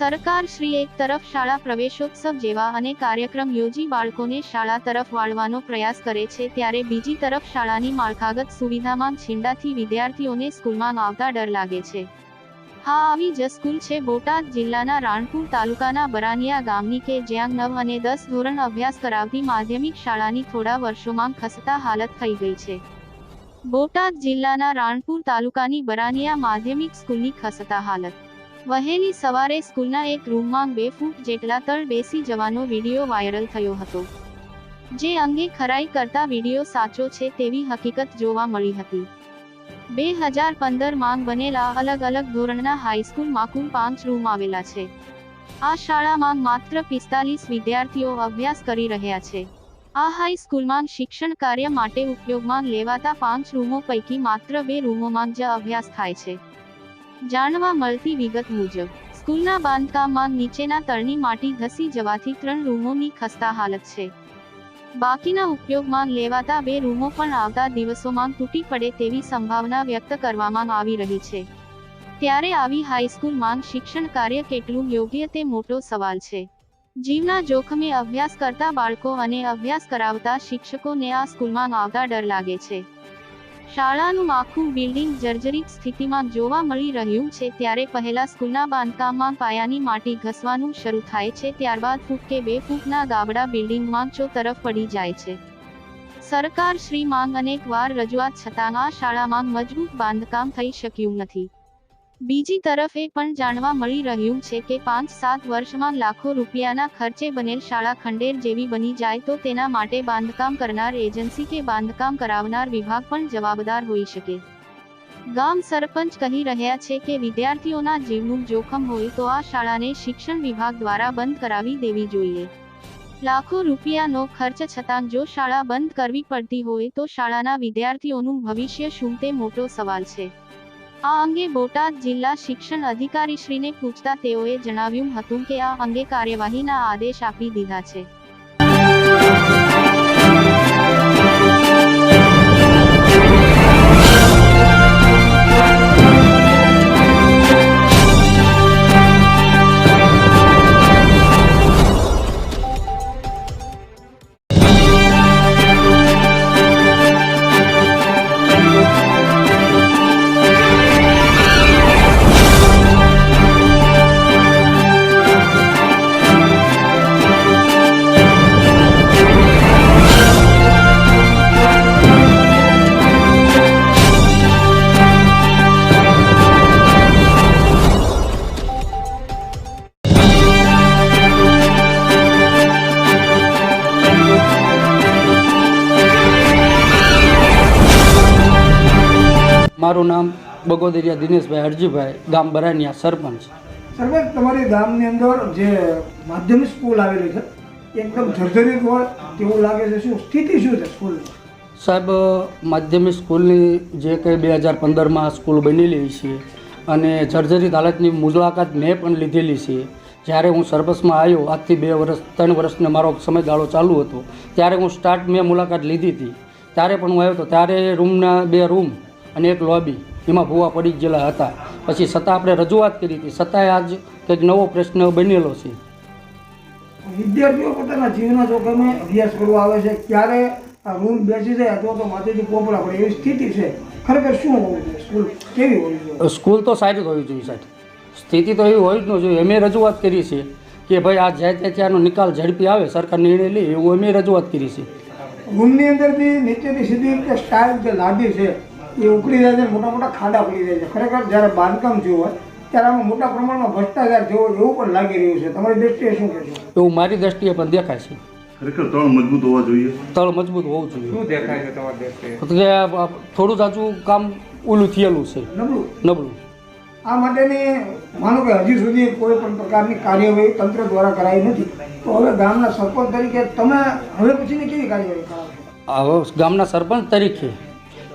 સરકાર શ્રી એક તરફ શાળા પ્રવેશોત્સવ જેવા અને કાર્યક્રમ યોજી બાળકોને શાળા તરફ વાળવાનો પ્રયાસ કરે છે ત્યારે બીજી તરફ શાળાની માળખાગત સુવિધામાં છીંડાથી વિદ્યાર્થીઓને સ્કૂલમાં આવતા ડર લાગે છે. હા, આવી જ સ્કૂલ છે બોટાદ જિલ્લાના રાણપુર તાલુકાના બરાનિયા ગામની કે જ્યાં નવ અને દસ ધોરણ અભ્યાસ કરાવતી માધ્યમિક શાળાની થોડા વર્ષોમાં ખસતા હાલત થઈ ગઈ છે. બોટાદ જિલ્લાના રાણપુર તાલુકાની બરાનિયા માધ્યમિક સ્કૂલની ખસતા હાલત વહેલી સવારે સ્કૂલના એક રૂમમાં બે ફૂટ જેટલા તળ બેસી જવાનો વીડિયો વાયરલ થયો હતો. જે અંગે ખરાઈ કરતા વીડિયો સાચો છે તેવી હકીકત જોવા મળી હતી. બે હજાર પંદરમાં બનેલા અલગ અલગ ધોરણના હાઈસ્કૂલમાં કુલ પાંચ રૂમ આવેલા છે. આ શાળામાં માત્ર પિસ્તાલીસ વિદ્યાર્થીઓ અભ્યાસ કરી રહ્યા છે. આ હાઈસ્કૂલમાં શિક્ષણ કાર્ય માટે ઉપયોગમાં લેવાતા પાંચ રૂમો પૈકી માત્ર બે રૂમોમાં જ અભ્યાસ થાય છે. જાણવા મળતી વિગત મુજબ, સ્કૂલના બાંધકામમાં નીચેના તળની માટી ધસી જવાથી ત્રણ રૂમોની ખસ્તા હાલત છે. બાકીના ઉપયોગમાં લેવાતા બે રૂમો પણ આવતા દિવસોમાં તૂટી પડે તેવી સંભાવના વ્યક્ત કરવામાં આવી રહી છે. ત્યારે આવી હાઈસ્કૂલમાં શિક્ષણ કાર્ય કેટલું યોગ્ય તે મોટો સવાલ છે. જીવના જોખમે અભ્યાસ કરતા બાળકો અને અભ્યાસ કરાવતા શિક્ષકોને આ સ્કૂલમાં આવતા ડર લાગે છે. શાળાનું આખું બિલ્ડિંગ જર્જરિત સ્થિતિમાં જોવા મળી રહ્યું છે ત્યારે પહેલા સ્કૂલના બાંધકામમાં પાયાની માટી ઘસવાનું શરૂ થાય છે ત્યારબાદ ફૂટ કે બે ફૂટના ગાબડા બિલ્ડિંગમાં ચો તરફ પડી જાય છે. સરકાર શ્રી માંગ અનેક વાર રજૂઆત છતાં આ શાળામાં મજબૂત બાંધકામ થઈ શક્યું નથી. બીજી તરફ એ પણ જાણવા મળી રહ્યું છે કે પાંચ સાત વર્ષમાં લાખો રૂપિયાના ખર્ચે બનેલ શાળા ખંડેર જેવી બની જાય તો તેના માટે બાંધકામ કરનાર એજન્સી કે બાંધકામ કરાવનાર વિભાગ પણ જવાબદાર હોઈ શકે. ગામ સરપંચ કહી રહ્યા છે કે વિદ્યાર્થીઓના જીવનું જોખમ હોય તો આ શાળાને શિક્ષણ વિભાગ દ્વારા બંધ કરાવી દેવી જોઈએ. લાખો રૂપિયાનો ખર્ચ છતાં જો શાળા બંધ કરવી પડતી હોય તો શાળાના વિદ્યાર્થીઓનું ભવિષ્ય શું તે મોટો સવાલ છે. આ અંગે બોટાદ જિલ્લા શિક્ષણ અધિકારીશ્રીને પૂછતા તેઓએ જણાવ્યું હતું કે આ અંગે કાર્યવાહીના આદેશ આપી દીધા છે. મારું નામ બગોદરિયા દિનેશભાઈ હરજીભાઈ ગામ બરાનિયા સરપંચ. સરપંચ તમારી ગામની અંદર જે માધ્યમિક સ્કૂલ આવેલી છે એકદમ જર્જરિત હોય તેવું લાગે છે. શું સ્થિતિ શું છે સ્કૂલની? સાહેબ માધ્યમિક સ્કૂલની જે કંઈ બે હજાર પંદરમાં સ્કૂલ બનેલી છે અને જર્જરિત હાલતની મુલાકાત મેં પણ લીધેલી છે. જ્યારે હું સરપંચમાં આવ્યો આજથી બે વર્ષ ત્રણ વર્ષને મારો સમયગાળો ચાલુ હતો ત્યારે હું સ્ટાર્ટ મેં મુલાકાત લીધી હતી. ત્યારે પણ હું આવ્યો હતો. ત્યારે રૂમના બે રૂમ અને એક લોબી. એમાં ભૂવા પડી ગયેલા હતા. પછી છતાં આપણે રજૂઆત કરી હતી. છતાંય આજ કંઈક નવો પ્રશ્ન બનેલો છે. વિદ્યાર્થીઓ પોતાના જીવના જોખમે અભ્યાસ કરવા આવે છે. ત્યારે આ રૂમ બેસી જાય અથવા તો માથેથી પોપડા પડે એવી સ્થિતિ છે. ખરેખર શું હોવું જોઈએ? સ્કૂલ કેવી હોવી જોઈએ? સ્કૂલ તો સારી જ હોવી જોઈએ સાહેબ. સ્થિતિ તો એવી હોવી જ ન જોઈએ. અમે રજૂઆત કરી છે કે ભાઈ આ જાય ત્યાં ત્યાંનો નિકાલ ઝડપી આવે સરકાર નિર્ણય લે એવું અમે રજૂઆત કરી છે. રૂમની અંદરથી નીચેની સીધી રીતે સ્ટાઇલ જે લાદી છે એ ઉકળી જાય છે મોટા મોટા ખાડા પડી જાય છે. ખરેખર જ્યારે બાંધકામ થયું હોય ત્યારે આમાં મોટા પ્રમાણમાં ભ્રષ્ટાચાર થયો હોય એવું પણ લાગી રહ્યું છે. તમારી દ્રષ્ટિએ શું કહેશો? એવું મારી દ્રષ્ટિએ પણ દેખાય છે. ખરેખર તળ મજબૂત હોવા જોઈએ. તળ મજબૂત હોવું જોઈએ. શું દેખાય છે તમારી દ્રષ્ટિએ? તો કે આ થોડું સાચું કામ ઓલું થયેલું છે. નબળું? નબળું. આ માટેની માનો કે હજી સુધી કોઈ પણ પ્રકારની કાર્યવાહી તંત્ર દ્વારા કરાઈ નથી. તો હવે ગામના સરપંચ તરીકે તમે હવે પછીની કેવી કાર્યવાહી કરાવશો? હવે ગામના સરપંચ તરીકે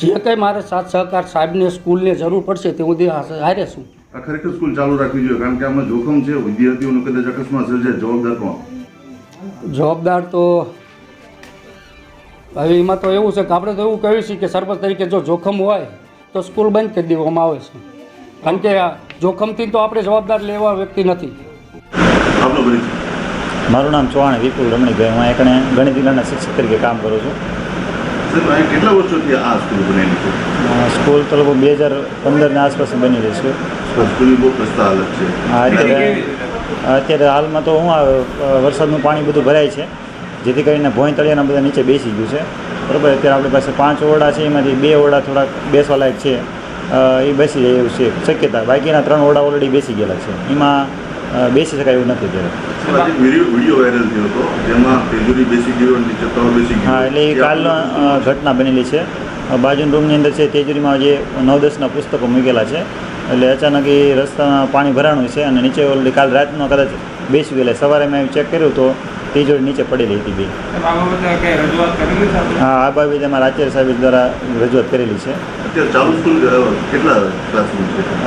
જે કંઈ મારે સાથ સહકાર સાહેબને સ્કૂલને જરૂર પડશે તે હું હારે છું. આ ખરેખર સ્કૂલ ચાલુ રાખવી જોઈએ કારણ કે આમાં જોખમ છે વિદ્યાર્થીઓનું કદાચ અકસ્માત સર્જાય જવાબદાર કોણ? જવાબદાર તો હવે એમાં તો એવું છે કે આપણે તો એવું કહ્યું છે કે સરપંચ તરીકે જો જોખમ હોય તો સ્કૂલ બંધ કરી દેવામાં આવે છે. કારણ કે આ જોખમથી તો આપણે જવાબદાર લેવા વ્યક્તિ નથી. મારું નામ ચૌહાણ વિપુલ રમણીભાઈ હું એકણે ગણિત વિજ્ઞાનના શિક્ષક તરીકે કામ કરું છું. કેટલા વર્ષોથી આ સ્કૂલ બનેલી છે? સ્કૂલ તો લગભગ બે હજાર પંદરની આસપાસ બની રહી છે સ્કૂલની બહુ પ્રસ્તા હાલત છે. અત્યારે અત્યારે હાલમાં તો હું આ વરસાદનું પાણી બધું ભરાય છે. જેથી કરીને ભોંય તળિયાના બધા નીચે બેસી ગયું છે. બરાબર અત્યારે આપણી પાસે પાંચ ઓરડા છે એમાંથી બે ઓરડા થોડાક બેસવા લાયક છે. એ બેસી જાય એવું છે. શક્યતા બાકીના ત્રણ ઓરડા ઓલરેડી બેસી ગયેલા છે. એમાં બેસી શકાય એવું નથી ગયો હા એટલે એ કાલનો ઘટના બનેલી છે. બાજુના રૂમની અંદર છે તેજુરીમાં જે નવ દસના પુસ્તકો મૂકેલા છે. એટલે અચાનક એ રસ્તામાં પાણી ભરાણું છે અને નીચે ઓલરેડી કાલ રાતનો કદાચ બેસી ગયેલા સવારે મેં ચેક કર્યું તો તેજોરી નીચે પડેલી હતી બે? હા આ બાબતે અમારા આચાર્ય સાહેબ દ્વારા રજૂઆત કરેલી છે.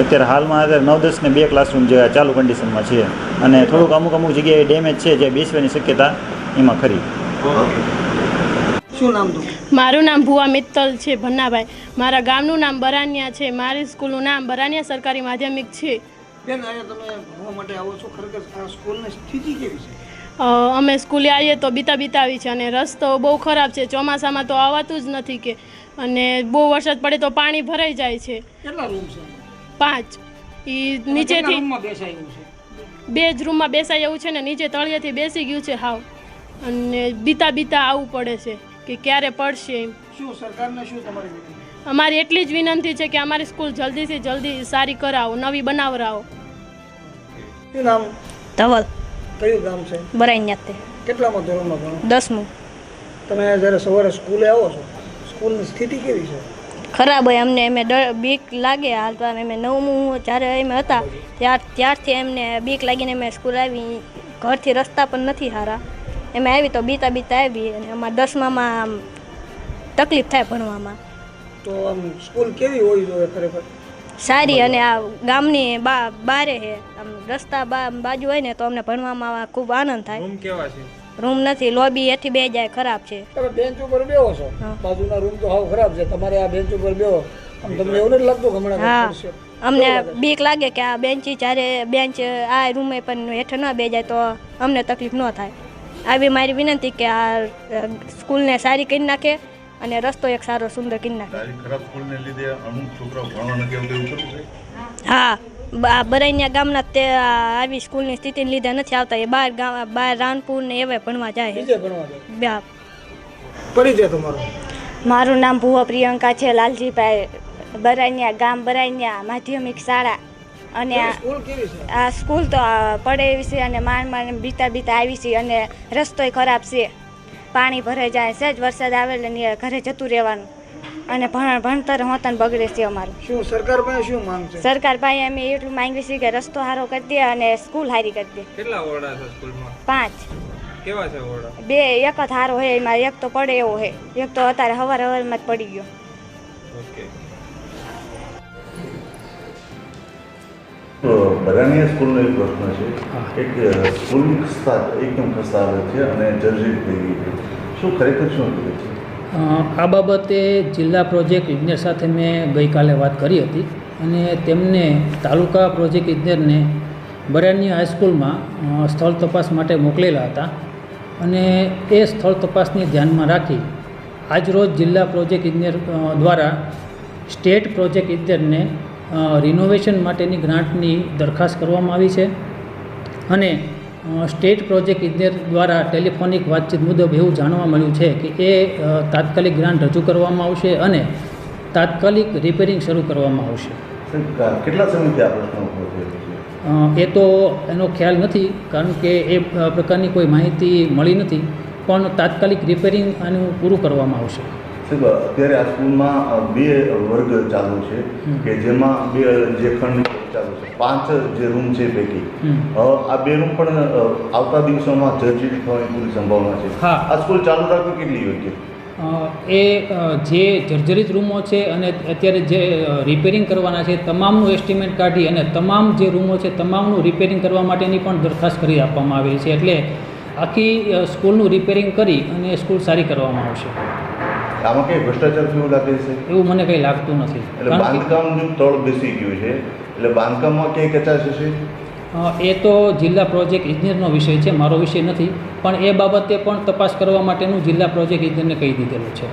અત્યારે હાલમાં અત્યારે નવ દસ ને બે ક્લાસરૂમ જે ચાલુ કન્ડિશનમાં છે. અને થોડુંક અમુક અમુક જગ્યાએ ડેમેજ છે જે બેસવાની શક્યતા એમાં ખરી. શું નામ મારું નામ ભુવા મિત્તલ છે ભન્નાભાઈ. મારા ગામનું નામ બરાનિયા છે. મારી સ્કૂલનું નામ બરાનિયા સરકારી માધ્યમિક છે. બેન અહીંયા તમે ભણવા માટે આવો છો. ખરેખર આ સ્કૂલની સ્થિતિ કેવી છે? અમે સ્કૂલે આવીએ તો બીતા બીતા આવી છે અને રસ્તો બહુ ખરાબ છે. ચોમાસામાં તો આવવાતું જ નથી કે. અને બહુ વરસાદ પડે તો પાણી ભરાઈ જાય છે. કેટલા રૂમ છે? પાંચ. એ નીચેથી રૂમમાં બેસાયું છે? બે જ રૂમમાં બેસાય એવું છે ને નીચે તળિયેથી બેસી ગયું છે હાવ. અને બીતા બીતા આવવું પડે છે કે ક્યારે પડશે એમ. શું સરકારને શું તમારી અમારી એટલી જ વિનંતી છે કે અમારી સ્કૂલ જલ્દીથી જલ્દી સારી કરાવો નવી બનાવરાવો. શું નામ ધવલ. કયું ગામ છે? બરાઈન્યાતે કેટલામાં ધોરણમાં ભણો? દસમું. તમે જ્યારે સવારે સ્કૂલે આવો છો સ્કૂલની સ્થિતિ કેવી છે? ખરાબ હોય અમને એમે બીક લાગે હાલતા અમે નવમું જ્યારે અમે હતા ત્યાર ત્યારથી એમને બીક લાગીને અમે સ્કૂલ આવી. ઘરથી રસ્તા પણ નથી સારા એમ આવી તો બીતા બીતા આવી અને અમારા દસમામાં આમ તકલીફ થાય ભણવામાં. તો આમ સ્કૂલ કેવી હોવી જોઈએ ખરેખર? સારી અને આ ગામની બા બારે છે આમ રસ્તા બા બાજુ હોય ને તો અમને ભણવામાં ખૂબ આનંદ થાય. રૂમ કેવા છે? રૂમ નથી લોબી એથી બે જાય ખરાબ છે. તમે બેન્ચ ઉપર બેહો છો. હા. બાજુના રૂમ તો હાવ ખરાબ છે. તમારે આ બેન્ચ ઉપર બેહો. આમ તમને એવું નથી લાગતું હમણાં હા. અમને બીક લાગે કે આ બેન્ચી જ્યારે બેન્ચ આ રૂમે પણ હેઠળ ન બે જાય તો અમને તકલીફ ન થાય. આવી મારી વિનંતી કે આ સ્કૂલને સારી કરી નાખે. અને રસ્તો એક સારો સુંદર છે હા આ બરાઈના ગામના તે આવી સ્કૂલની સ્થિતિને લીધે નથી આવતા. એ બહાર ગામ બહાર રાનપુર ને એવા ભણવા જાય. બીજે ભણવા જાય? બે- પરિચય તમારો. મારું નામ ભુવા પ્રિયંકા છે લાલજીભાઈ બરાઈન્યા ગામ બરાઈન્યા માધ્યમિક શાળા. અને આ- સ્કૂલ કેવી છે? આ સ્કૂલ તો પડે એવી છે અને માંડ માંડ બીતા બીતા આવી છે અને રસ્તોય ખરાબ છે. પાણી ભરાઈ જાય છે જ વરસાદ આવે એટલે ઘરે જતું રહેવાનું. અને ભણ ભણતર હોતન બગડે છે અમારું. શું સરકાર પાસે શું માંગ છે? સરકાર પાસે અમે એટલું માંગીએ છીએ કે રસ્તો સારો કરી દે અને સ્કૂલ સારી કરી દે. કેટલા ઓરડા છે સ્કૂલમાં? પાંચ. કેવા છે ઓરડા? બે એક જ સારો હોય એમાં એક તો પડે એવો છે એક તો અત્યારે હવાર હવારમાં જ પડી ગયો. ઓકે. બરાનિયા સ્કૂલનો એક પ્રશ્ન છે. એક સ્કૂલ ખસ્તા એકદમ ખસ્તા આવે છે અને જર્જરિત થઈ ગઈ શું ખરેખર શું કરે છે આ બાબતે જિલ્લા પ્રોજેક્ટ ઇજનેર સાથે મેં ગઈકાલે વાત કરી હતી અને તેમને તાલુકા પ્રોજેક્ટ ઇજનેરને બરાનિયા હાઈસ્કૂલમાં સ્થળ તપાસ માટે મોકલેલા હતા. અને એ સ્થળ તપાસને ધ્યાનમાં રાખી આજરોજ જિલ્લા પ્રોજેક્ટ ઇજનેર દ્વારા સ્ટેટ પ્રોજેક્ટ ઇજનેરને રિનોવેશન માટેની ગ્રાન્ટની દરખાસ્ત કરવામાં આવી છે. અને સ્ટેટ પ્રોજેક્ટ ઇજનેર દ્વારા ટેલિફોનિક વાતચીત મુજબ એવું જાણવા મળ્યું છે કે એ તાત્કાલિક ગ્રાન્ટ રજૂ કરવામાં આવશે અને તાત્કાલિક રિપેરિંગ શરૂ કરવામાં આવશે. કેટલા સમયથી આ પ્રશ્ન એ તો એનો ખ્યાલ નથી કારણ કે એ પ્રકારની કોઈ માહિતી મળી નથી પણ તાત્કાલિક રિપેરિંગ આનું પૂરું કરવામાં આવશે. અત્યારે આ સ્કૂલમાં બે વર્ગ ચાલુ છે કે જેમાં બે જે ખંડ ચાલુ છે પાંચ જે રૂમ છે પૈકી. આ બે રૂમ પણ આવતા દિવસોમાં જર્જરિત થવાની પૂરી સંભાવના છે. આ સ્કૂલ ચાલુ રાખવી કેટલી યોગ્ય? એ જે જર્જરિત રૂમો છે અને અત્યારે જે રિપેરિંગ કરવાના છે તમામનું એસ્ટિમેટ કાઢી અને તમામ જે રૂમો છે તમામનું રિપેરિંગ કરવા માટેની પણ દરખાસ્ત કરી આપવામાં આવેલી છે. એટલે આખી સ્કૂલનું રિપેરિંગ કરી અને સ્કૂલ સારી કરવામાં આવશે. આમાં કઈ ભ્રષ્ટાચાર કેવું લાગે છે? એવું મને કંઈ લાગતું નથી. એટલે બાંધકામ બાંધકામનું તળ બેસી ગયું છે એટલે બાંધકામમાં ક્યાંય કચાશ હશે એ તો જિલ્લા પ્રોજેક્ટ ઇજનેરનો વિષય છે મારો વિષય નથી પણ એ બાબતે પણ તપાસ કરવા માટેનું જિલ્લા પ્રોજેક્ટ ઇજનેરને કહી દીધેલું છે.